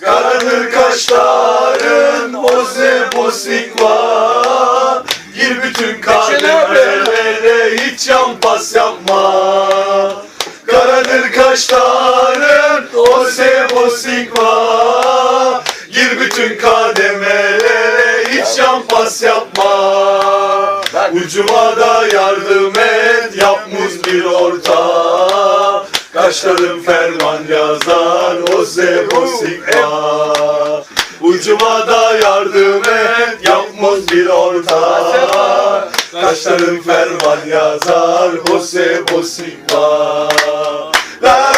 Karanır kaşların oze bosikva. Gir bütün kademelere hiç yampas yapma. Karanır kaşların oze bosikva. Gir bütün kademelere hiç yampas yapma. Ucuma da yardım et yap muz bir orta. Kaşlarım ferman yazar o zebosikma Ucuma da yardım et yap muz bir orta. Kaşlarım ferman yazar o zebosikma Lay